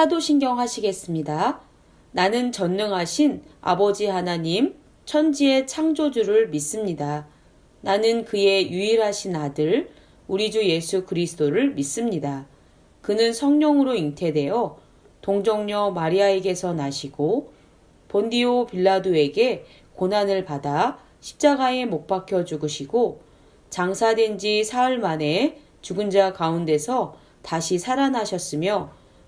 사도신경 하시겠습니다. 나는 전능하신 아버지 하나님, 천지의 창조주를 믿습니다. 나는 그의 유일하신 아들, 우리 주 예수 그리스도를 믿습니다. 그는 성령으로 잉태되어 동정녀 마리아에게서 나시고 본디오 빌라도에게 고난을 받아 십자가에 못 박혀 죽으시고 장사된 지 사흘 만에 죽은 자 가운데서 다시 살아나셨으며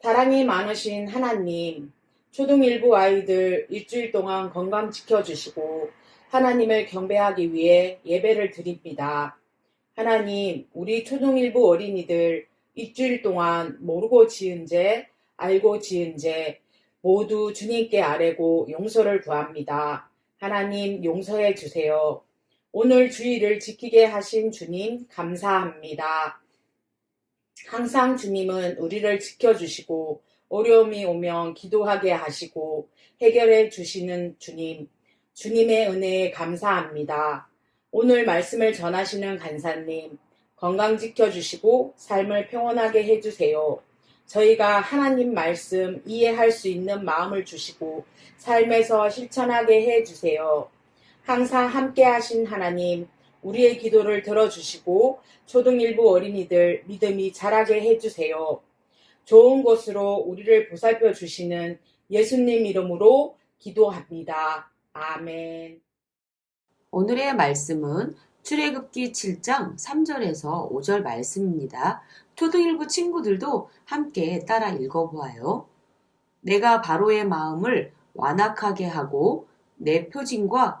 사랑이 많으신 하나님, 초등일부 아이들 일주일 동안 건강 지켜주시고 하나님을 경배하기 위해 예배를 드립니다. 하나님, 우리 초등일부 어린이들 일주일 동안 모르고 지은 죄, 알고 지은 죄 모두 주님께 아뢰고 용서를 구합니다. 하나님 용서해 주세요. 오늘 주의를 지키게 하신 주님 감사합니다. 항상 주님은 우리를 지켜주시고 어려움이 오면 기도하게 하시고 해결해 주시는 주님, 주님의 은혜에 감사합니다. 오늘 말씀을 전하시는 간사님, 건강 지켜주시고 삶을 평온하게 해주세요. 저희가 하나님 말씀 이해할 수 있는 마음을 주시고 삶에서 실천하게 해주세요. 항상 함께 하신 하나님, 우리의 기도를 들어주시고 초등일부 어린이들 믿음이 자라게 해주세요. 좋은 곳으로 우리를 보살펴 주시는 예수님 이름으로 기도합니다. 아멘. 오늘의 말씀은 출애굽기 7장 3절에서 5절 말씀입니다. 초등일부 친구들도 함께 따라 읽어보아요. 내가 바로의 마음을 완악하게 하고 내 표징과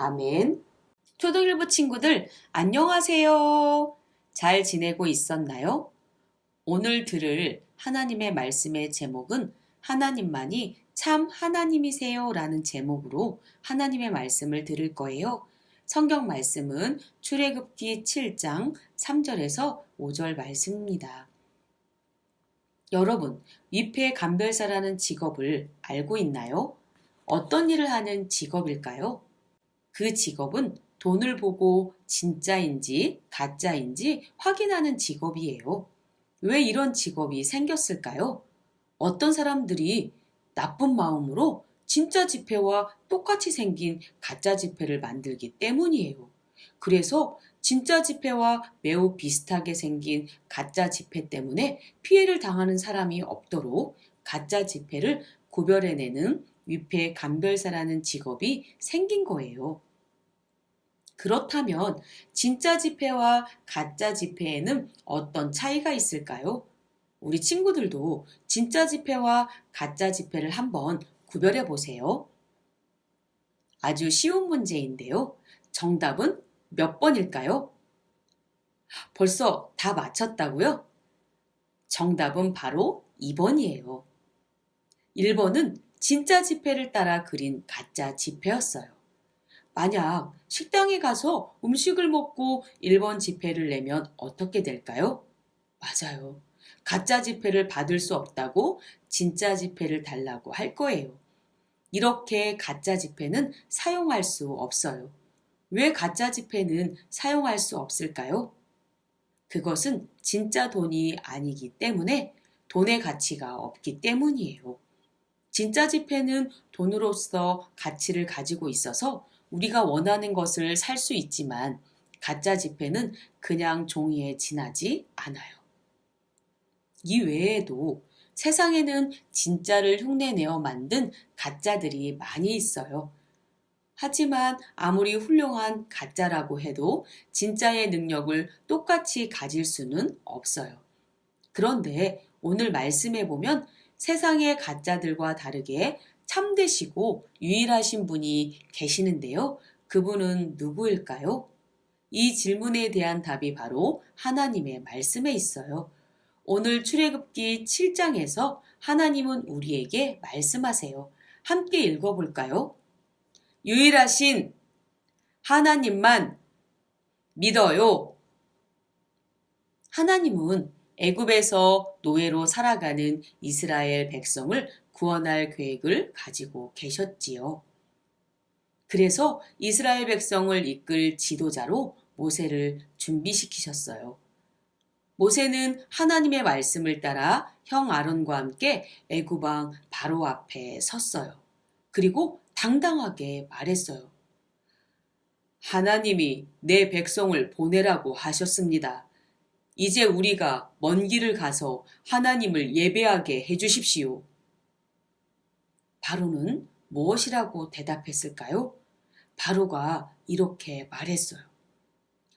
아멘. 초등일부 친구들 안녕하세요. 잘 지내고 있었나요? 오늘 들을 하나님의 말씀의 제목은 하나님만이 참 하나님이세요 라는 제목으로 하나님의 말씀을 들을 거예요. 성경 말씀은 출애굽기 7장 3절에서 5절 말씀입니다. 여러분, 위패 감별사라는 직업을 알고 있나요? 어떤 일을 하는 직업일까요? 그 직업은 돈을 보고 진짜인지 가짜인지 확인하는 직업이에요. 왜 이런 직업이 생겼을까요? 어떤 사람들이 나쁜 마음으로 진짜 지폐와 똑같이 생긴 가짜 지폐를 만들기 때문이에요. 그래서 진짜 지폐와 매우 비슷하게 생긴 가짜 지폐 때문에 피해를 당하는 사람이 없도록 가짜 지폐를 구별해내는 위패 감별사라는 직업이 생긴 거예요. 그렇다면 진짜 지폐와 가짜 지폐에는 어떤 차이가 있을까요? 우리 친구들도 진짜 지폐와 가짜 지폐를 한번 구별해 보세요. 아주 쉬운 문제인데요. 정답은 몇 번일까요? 벌써 다 맞췄다고요? 정답은 바로 2번이에요. 1번은 진짜 지폐를 따라 그린 가짜 지폐였어요. 만약 식당에 가서 음식을 먹고 1번 지폐를 내면 어떻게 될까요? 맞아요. 가짜 지폐를 받을 수 없다고 진짜 지폐를 달라고 할 거예요. 이렇게 가짜 지폐는 사용할 수 없어요. 왜 가짜 지폐는 사용할 수 없을까요? 그것은 진짜 돈이 아니기 때문에 돈의 가치가 없기 때문이에요. 진짜 지폐는 돈으로서 가치를 가지고 있어서 우리가 원하는 것을 살 수 있지만 가짜 지폐는 그냥 종이에 지나지 않아요. 이 외에도 세상에는 진짜를 흉내내어 만든 가짜들이 많이 있어요. 하지만 아무리 훌륭한 가짜라고 해도 진짜의 능력을 똑같이 가질 수는 없어요. 그런데 오늘 말씀해 보면 세상의 가짜들과 다르게 참되시고 유일하신 분이 계시는데요. 그분은 누구일까요? 이 질문에 대한 답이 바로 하나님의 말씀에 있어요. 오늘 출애굽기 7장에서 하나님은 우리에게 말씀하세요. 함께 읽어볼까요? 유일하신 하나님만 믿어요. 하나님은 애굽에서 노예로 살아가는 이스라엘 백성을 구원할 계획을 가지고 계셨지요. 그래서 이스라엘 백성을 이끌 지도자로 모세를 준비시키셨어요. 모세는 하나님의 말씀을 따라 형 아론과 함께 애굽왕 바로 앞에 섰어요. 그리고 당당하게 말했어요. 하나님이 내 백성을 보내라고 하셨습니다. 이제 우리가 먼 길을 가서 하나님을 예배하게 해주십시오. 바로는 무엇이라고 대답했을까요? 바로가 이렇게 말했어요.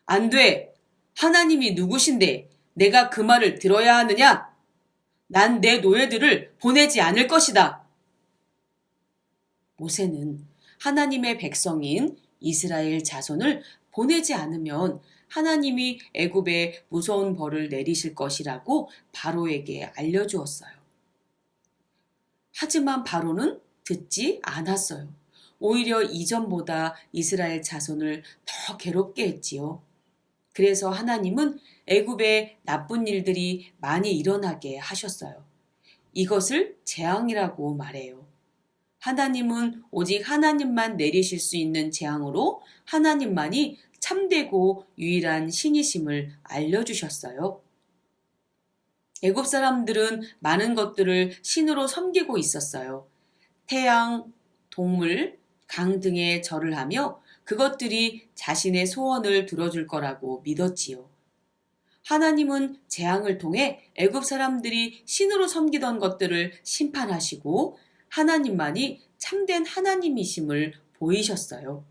안 돼! 하나님이 누구신데 내가 그 말을 들어야 하느냐? 난 내 노예들을 보내지 않을 것이다. 모세는 하나님의 백성인 이스라엘 자손을 보내지 않으면 하나님이 애굽에 무서운 벌을 내리실 것이라고 바로에게 알려주었어요. 하지만 바로는 듣지 않았어요. 오히려 이전보다 이스라엘 자손을 더 괴롭게 했지요. 그래서 하나님은 애굽에 나쁜 일들이 많이 일어나게 하셨어요. 이것을 재앙이라고 말해요. 하나님은 오직 하나님만 내리실 수 있는 재앙으로 하나님만이 참되고 유일한 신이심을 알려주셨어요. 애굽 사람들은 많은 것들을 신으로 섬기고 있었어요. 태양, 동물, 강 등에 절을 하며 그것들이 자신의 소원을 들어줄 거라고 믿었지요. 하나님은 재앙을 통해 애굽 사람들이 신으로 섬기던 것들을 심판하시고 하나님만이 참된 하나님이심을 보이셨어요.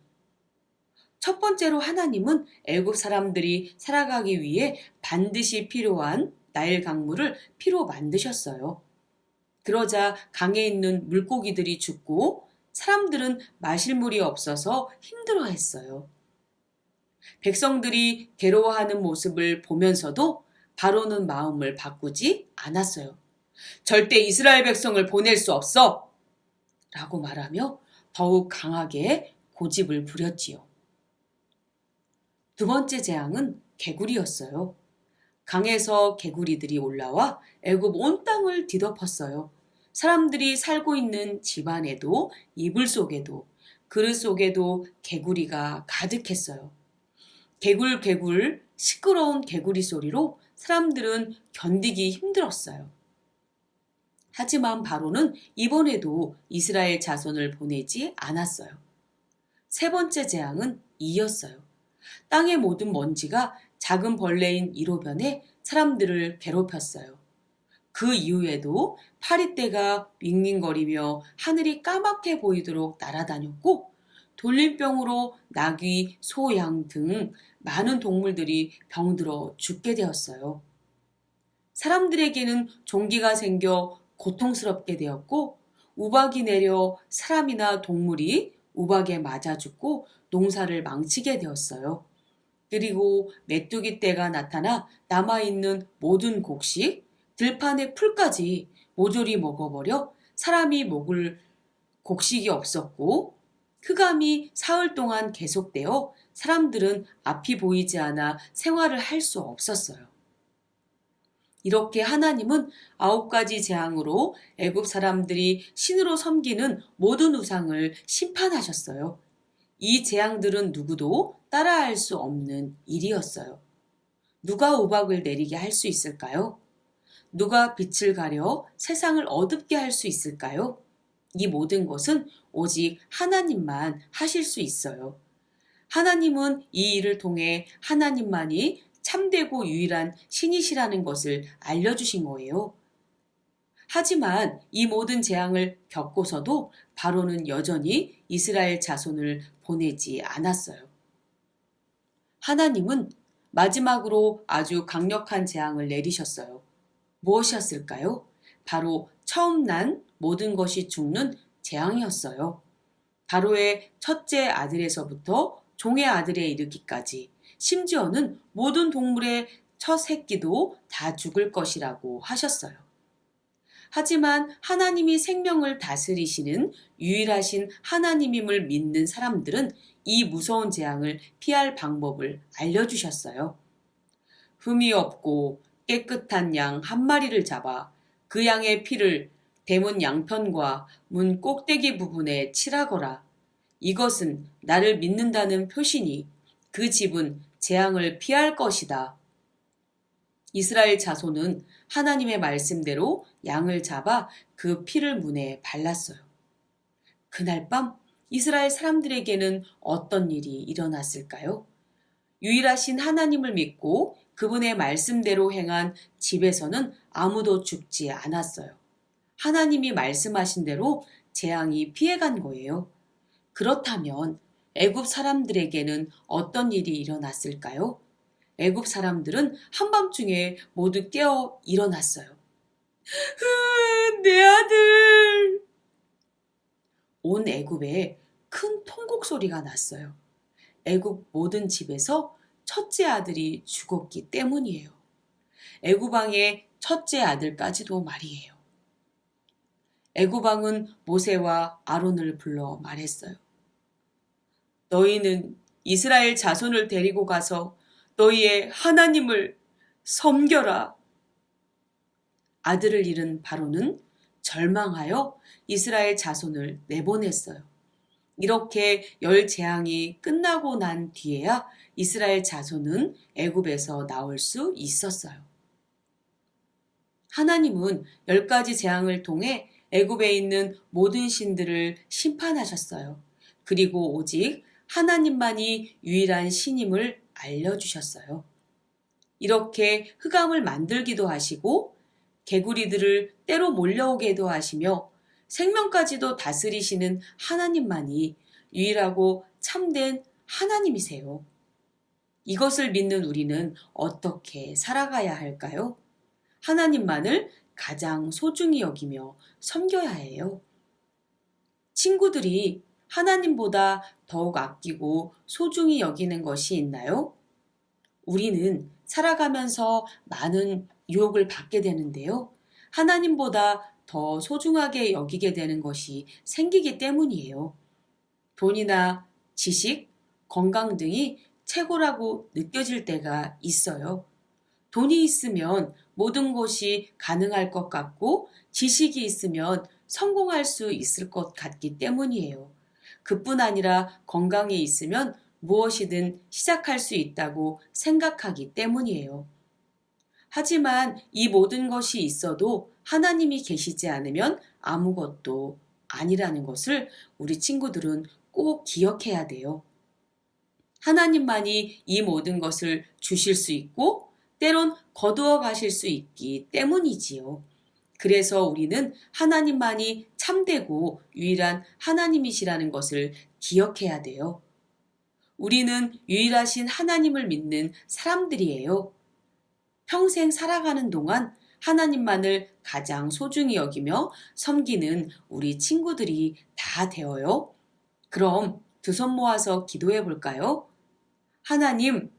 첫 번째로 하나님은 애굽 사람들이 살아가기 위해 반드시 필요한 나일 강물을 피로 만드셨어요. 그러자 강에 있는 물고기들이 죽고 사람들은 마실 물이 없어서 힘들어했어요. 백성들이 괴로워하는 모습을 보면서도 바로는 마음을 바꾸지 않았어요. 절대 이스라엘 백성을 보낼 수 없어! 라고 말하며 더욱 강하게 고집을 부렸지요. 두 번째 재앙은 개구리였어요. 강에서 개구리들이 올라와 애굽 온 땅을 뒤덮었어요. 사람들이 살고 있는 집안에도 이불 속에도 그릇 속에도 개구리가 가득했어요. 개굴 개굴 시끄러운 개구리 소리로 사람들은 견디기 힘들었어요. 하지만 바로는 이번에도 이스라엘 자손을 보내지 않았어요. 세 번째 재앙은 이였어요. 땅의 모든 먼지가 작은 벌레인 이로변에 사람들을 괴롭혔어요. 그 이후에도 파리떼가 윙윙거리며 하늘이 까맣게 보이도록 날아다녔고 돌림병으로 나귀, 소, 양 등 많은 동물들이 병들어 죽게 되었어요. 사람들에게는 종기가 생겨 고통스럽게 되었고 우박이 내려 사람이나 동물이 우박에 맞아 죽고 농사를 망치게 되었어요. 그리고 메뚜기 떼가 나타나 남아있는 모든 곡식, 들판의 풀까지 모조리 먹어버려 사람이 먹을 곡식이 없었고 흑암이 사흘 동안 계속되어 사람들은 앞이 보이지 않아 생활을 할 수 없었어요. 이렇게 하나님은 아홉 가지 재앙으로 애굽 사람들이 신으로 섬기는 모든 우상을 심판하셨어요. 이 재앙들은 누구도 따라할 수 없는 일이었어요. 누가 우박을 내리게 할 수 있을까요? 누가 빛을 가려 세상을 어둡게 할 수 있을까요? 이 모든 것은 오직 하나님만 하실 수 있어요. 하나님은 이 일을 통해 하나님만이 참되고 유일한 신이시라는 것을 알려주신 거예요. 하지만 이 모든 재앙을 겪고서도 바로는 여전히 이스라엘 자손을 보내지 않았어요. 하나님은 마지막으로 아주 강력한 재앙을 내리셨어요. 무엇이었을까요? 바로 처음 난 모든 것이 죽는 재앙이었어요. 바로의 첫째 아들에서부터 종의 아들에 이르기까지 심지어는 모든 동물의 첫 새끼도 다 죽을 것이라고 하셨어요. 하지만 하나님이 생명을 다스리시는 유일하신 하나님임을 믿는 사람들은 이 무서운 재앙을 피할 방법을 알려주셨어요. 흠이 없고 깨끗한 양 한 마리를 잡아 그 양의 피를 대문 양편과 문 꼭대기 부분에 칠하거라. 이것은 나를 믿는다는 표시니 그 집은 재앙을 피할 것이다. 이스라엘 자손은 하나님의 말씀대로 양을 잡아 그 피를 문에 발랐어요. 그날 밤 이스라엘 사람들에게는 어떤 일이 일어났을까요? 유일하신 하나님을 믿고 그분의 말씀대로 행한 집에서는 아무도 죽지 않았어요. 하나님이 말씀하신 대로 재앙이 피해간 거예요. 그렇다면 애굽 사람들에게는 어떤 일이 일어났을까요? 애굽 사람들은 한밤중에 모두 깨어 일어났어요. 내 아들! 온 애굽에 큰 통곡 소리가 났어요. 애굽 모든 집에서 첫째 아들이 죽었기 때문이에요. 애굽 왕의 첫째 아들까지도 말이에요. 애굽 왕은 모세와 아론을 불러 말했어요. 너희는 이스라엘 자손을 데리고 가서 너희의 하나님을 섬겨라. 아들을 잃은 바로는 절망하여 이스라엘 자손을 내보냈어요. 이렇게 열 재앙이 끝나고 난 뒤에야 이스라엘 자손은 애굽에서 나올 수 있었어요. 하나님은 열 가지 재앙을 통해 애굽에 있는 모든 신들을 심판하셨어요. 그리고 오직 하나님만이 유일한 신임을 알려주셨어요. 이렇게 흑암을 만들기도 하시고 개구리들을 때로 몰려오게도 하시며 생명까지도 다스리시는 하나님만이 유일하고 참된 하나님이세요. 이것을 믿는 우리는 어떻게 살아가야 할까요? 하나님만을 가장 소중히 여기며 섬겨야 해요. 친구들이 하나님보다 더욱 아끼고 소중히 여기는 것이 있나요? 우리는 살아가면서 많은 유혹을 받게 되는데요. 하나님보다 더 소중하게 여기게 되는 것이 생기기 때문이에요. 돈이나 지식, 건강 등이 최고라고 느껴질 때가 있어요. 돈이 있으면 모든 것이 가능할 것 같고 지식이 있으면 성공할 수 있을 것 같기 때문이에요. 그뿐 아니라 건강에 있으면 무엇이든 시작할 수 있다고 생각하기 때문이에요. 하지만 이 모든 것이 있어도 하나님이 계시지 않으면 아무것도 아니라는 것을 우리 친구들은 꼭 기억해야 돼요. 하나님만이 이 모든 것을 주실 수 있고 때론 거두어 가실 수 있기 때문이지요. 그래서 우리는 하나님만이 참되고 유일한 하나님이시라는 것을 기억해야 돼요. 우리는 유일하신 하나님을 믿는 사람들이에요. 평생 살아가는 동안 하나님만을 가장 소중히 여기며 섬기는 우리 친구들이 다 되어요. 그럼 두 손 모아서 기도해 볼까요? 하나님,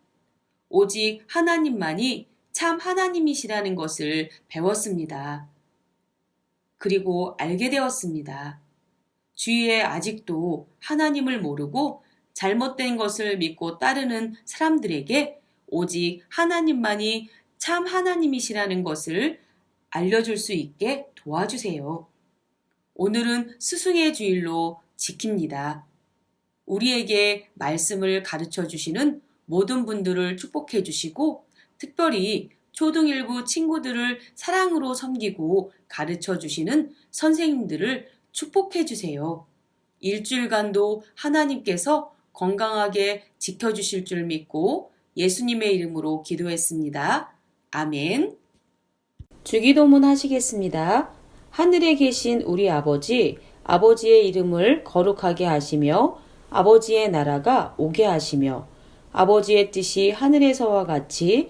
오직 하나님만이 참 하나님이시라는 것을 배웠습니다. 그리고 알게 되었습니다. 주위에 아직도 하나님을 모르고 잘못된 것을 믿고 따르는 사람들에게 오직 하나님만이 참 하나님이시라는 것을 알려줄 수 있게 도와주세요. 오늘은 스승의 주일로 지킵니다. 우리에게 말씀을 가르쳐 주시는 모든 분들을 축복해 주시고 특별히 초등일부 친구들을 사랑으로 섬기고 가르쳐 주시는 선생님들을 축복해 주세요. 일주일간도 하나님께서 건강하게 지켜주실 줄 믿고 예수님의 이름으로 기도했습니다. 아멘. 주기도문 하시겠습니다. 하늘에 계신 우리 아버지, 아버지의 이름을 거룩하게 하시며 아버지의 나라가 오게 하시며 아버지의 뜻이 하늘에서와 같이